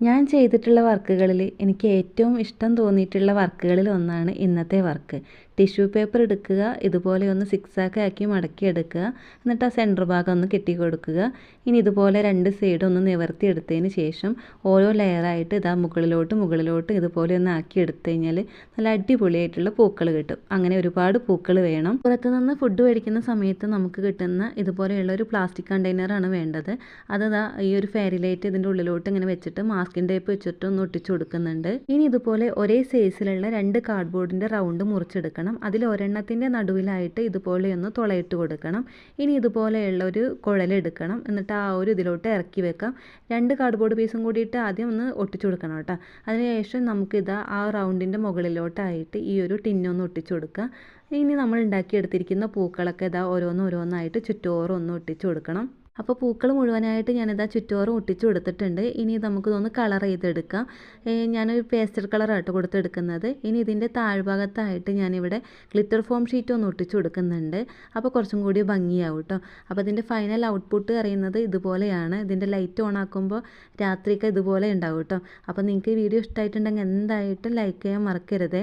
ഞാൻ ചെയ്തിട്ടുള്ള വർക്കുകളിൽ എനിക്ക് ഏറ്റവും ഇഷ്ടം തോന്നിയിട്ടുള്ള വർക്കുകളിൽ ഒന്നാണ് ഇന്നത്തെ വർക്ക്. ടിഷ്യൂ പേപ്പർ എടുക്കുക ഇതുപോലെ ഒന്ന് സിക്സാക്ക് ആക്കി മടക്കി എടുക്കുക എന്നിട്ട് ആ സെന്റർ ഭാഗം ഒന്ന് കെട്ടി കൊടുക്കുക. ഇനി ഇതുപോലെ രണ്ട് സൈഡ് ഒന്ന് നിവർത്തി എടുത്തതിന് ശേഷം ഓരോ ലെയറായിട്ട് ഇതാ മുകളിലോട്ട് മുകളിലോട്ട് ഇതുപോലെ ഒന്ന് ആക്കി എടുത്തു കഴിഞ്ഞാൽ നല്ല അടിപൊളിയായിട്ടുള്ള പൂക്കൾ കിട്ടും. അങ്ങനെ ഒരുപാട് പൂക്കൾ വേണം. പുറത്തു നിന്ന് ഫുഡ് മേടിക്കുന്ന സമയത്ത് നമുക്ക് കിട്ടുന്ന ഇതുപോലെയുള്ള ഒരു പ്ലാസ്റ്റിക് കണ്ടെയ്നറാണ് വേണ്ടത്. അത് ഈ ഒരു ഫെയറി ലൈറ്റ് ഇതിന്റെ ഉള്ളിലോട്ട് ഇങ്ങനെ വെച്ചിട്ട് മാസ്കിൻ ടേപ്പ് വെച്ചിട്ട് ഒന്ന് ഒട്ടിച്ചു കൊടുക്കുന്നുണ്ട്. ഇനി ഇതുപോലെ ഒരേ സൈസിലുള്ള രണ്ട് കാർഡ്ബോർഡിന്റെ റൗണ്ട് മുറിച്ചെടുക്കണം. അതിൽ ഒരെണ്ണത്തിന്റെ നടുവിലായിട്ട് ഇതുപോലെ ഒന്ന് തുളയിട്ട് കൊടുക്കണം. ഇനി ഇതുപോലെയുള്ള ഒരു കുഴലെടുക്കണം എന്നിട്ട് ആ ഒരു ഇതിലോട്ട് ഇറക്കി വെക്കാം. രണ്ട് കാർഡ്ബോർഡ് പീസും കൂടിയിട്ട് ആദ്യം ഒന്ന് ഒട്ടിച്ചു കൊടുക്കണം കേട്ടോ. അതിനുശേഷം നമുക്കിതാ ആ റൗണ്ടിന്റെ മുകളിലോട്ടായിട്ട് ഈ ഒരു ടിന്നൊന്ന് ഒട്ടിച്ചു കൊടുക്കുക. ഇനി നമ്മൾ ഉണ്ടാക്കിയെടുത്തിരിക്കുന്ന പൂക്കളൊക്കെ ഇതാ ഓരോന്നോരോന്നായിട്ട് ഓരോന്നായിട്ട് ചുറ്റോറും ഒന്ന് ഒട്ടിച്ചു കൊടുക്കണം. അപ്പോൾ പൂക്കൾ മുഴുവനായിട്ട് ഞാനിതാ ചുറ്റോറും ഒട്ടിച്ചു കൊടുത്തിട്ടുണ്ട്. ഇനി നമുക്ക് ഇതൊന്ന് കളർ ചെയ്തെടുക്കാം. ഞാനൊരു പേസ്റ്റൽ കളറായിട്ട് കൊടുത്തെടുക്കുന്നത്. ഇനി ഇതിന്റെ താഴ്ഭാഗത്തായിട്ട് ഞാനിവിടെ ഗ്ലിറ്റർ ഫോം ഷീറ്റ് ഒന്ന് ഒട്ടിച്ചു കൊടുക്കുന്നുണ്ട്. അപ്പോൾ കുറച്ചും കൂടി ഭംഗിയാവും കേട്ടോ അപ്പോൾ ഇതിന്റെ ഫൈനൽ ഔട്ട്പുട്ട് അറിയുന്നത് ഇതുപോലെയാണ്. ഇതിന്റെ ലൈറ്റ് ഓൺ ആക്കുമ്പോൾ രാത്രിയൊക്കെ ഇതുപോലെ ഉണ്ടാവും കേട്ടോ അപ്പോൾ നിങ്ങൾക്ക് ഈ വീഡിയോ ഇഷ്ടമായിട്ടുണ്ടെങ്കിൽ എന്തായിട്ടും ലൈക്ക് ചെയ്യാൻ മറക്കരുത്.